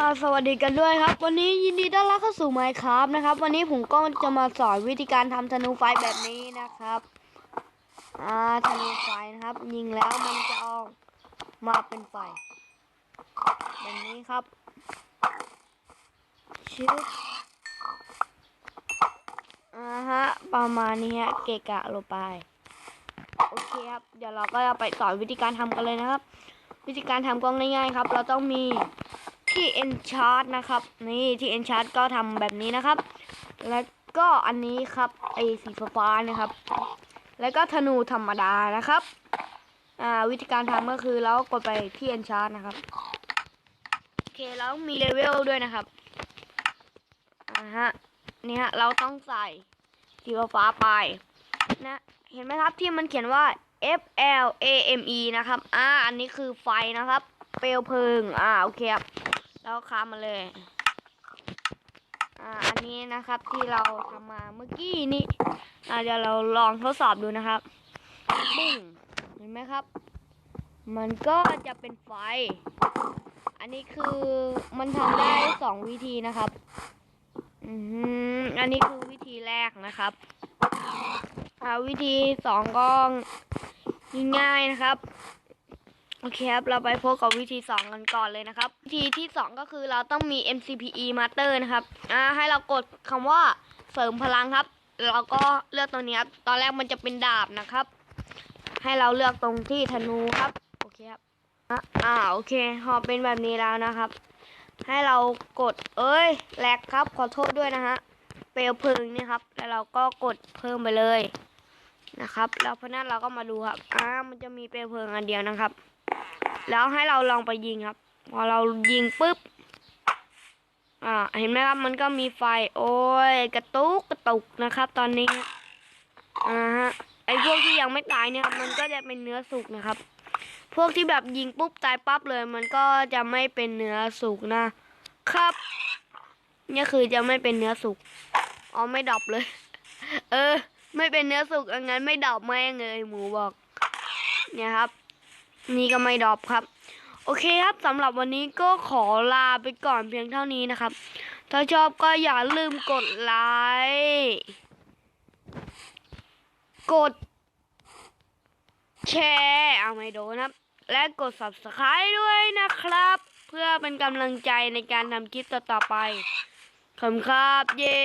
สวัสดีกันด้วยครับ วันนี้ยินดีต้อนรับเข้าสู่ Minecraft นะครับ วันนี้ผมก็จะมาสอนวิธีการทำธนูไฟแบบนี้นะครับอ่าธนูไฟนะครับ ยิงแล้วมันจะออกมาเป็นไฟแบบนี้ครับชึบอ่าฮะประมาณนี้ฮะเกะกะลงไปโอเคครับ เดี๋ยวเราก็จะไปสอนวิธีการทำกันเลยนะครับ วิธีการทำก็ง่ายๆครับ เราต้องมี ที่ enchant นะครับ นี่ที่ enchant ก็ทำแบบนี้นะครับ แล้วก็อันนี้ครับไอสีฟ้านะครับ แล้วก็ธนูธรรมดานะครับอ่าวิธีการทำก็คือเรากดไปที่ enchant นะครับโอเคแล้วมีเลเวลด้วยนะครับอ่าฮะนี่ฮะเราต้องใส่สีฟ้าไปนะเห็นไหมครับที่มันเขียนว่า F L A M E นะครับ อ่า อันนี้คือไฟนะครับ เปลวเพลิง อ่า โอเคครับ แล้วค้ามาเลย อ่า อันนี้นะครับที่เราทำมาเมื่อกี้นี้อ่าเดี๋ยวเราลองทดสอบดูนะครับปุ้งเห็นไหมครับ มันก็จะเป็นไฟ อันนี้คือมันทำได้สองวิธีนะครับอืมอันนี้คือวิธีแรกนะครับอ่าวิธีสองก็ง่ายๆนะครับ โอเคครับ เราไปพบกับวิธีสองกันก่อนเลยนะครับ วิธีที่สองก็คือเราต้องมี MCPE Master นะครับ อ่า ให้เรากดคำว่าเสริมพลังครับ เราก็เลือกตรงนี้ครับ ตอนแรกมันจะเป็นดาบนะครับ ให้เราเลือกตรงที่ธนูครับ โอเคครับอะอ่า โอเค พอเป็นแบบนี้แล้วนะครับ ให้เรากด เอ้ย แลกครับ ขอโทษด้วยนะฮะ เปลวเพลิงนี่ครับ แล้วเราก็กดเพิ่มไปเลย นะครับ แล้วเพอนั้นเราก็มาดูครับอ่ามันจะมีเปลวเพลิงอันเดียวนะครับ แล้วให้เราลองไปยิงครับ พอเรายิงปุ๊บอ่าเห็นไหมครับมันก็มีไฟ โอ้ยกระตุกกระตุกนะครับ ตอนนี้อ่าฮะไอพวกที่ยังไม่ตายเนี่ยมันก็จะเป็นเนื้อสุกนะครับ พวกที่แบบยิงปุ๊บตายปั๊บเลย มันก็จะไม่เป็นเนื้อสุกนะครับ เนี่ยคือจะไม่เป็นเนื้อสุกอ๋อไม่ดรอบเลย เออ ไม่เป็นเนื้อสุกอังั้นไม่ดรอบแม่งเลยหมูบอก เนี่ยครับ นี่ก็ไม่ดรอบครับ โอเคครับสำหรับวันนี้ก็ขอลาไปก่อนเพียงเท่านี้นะครับ ถ้าชอบก็อย่าลืมกดไลค์กด แชร์เอาไม่โดนครับ และกด subscribe ด้วยนะครับ เพื่อเป็นกำลังใจในการทำคลิปต่อๆไปขอบคุณครับ เย้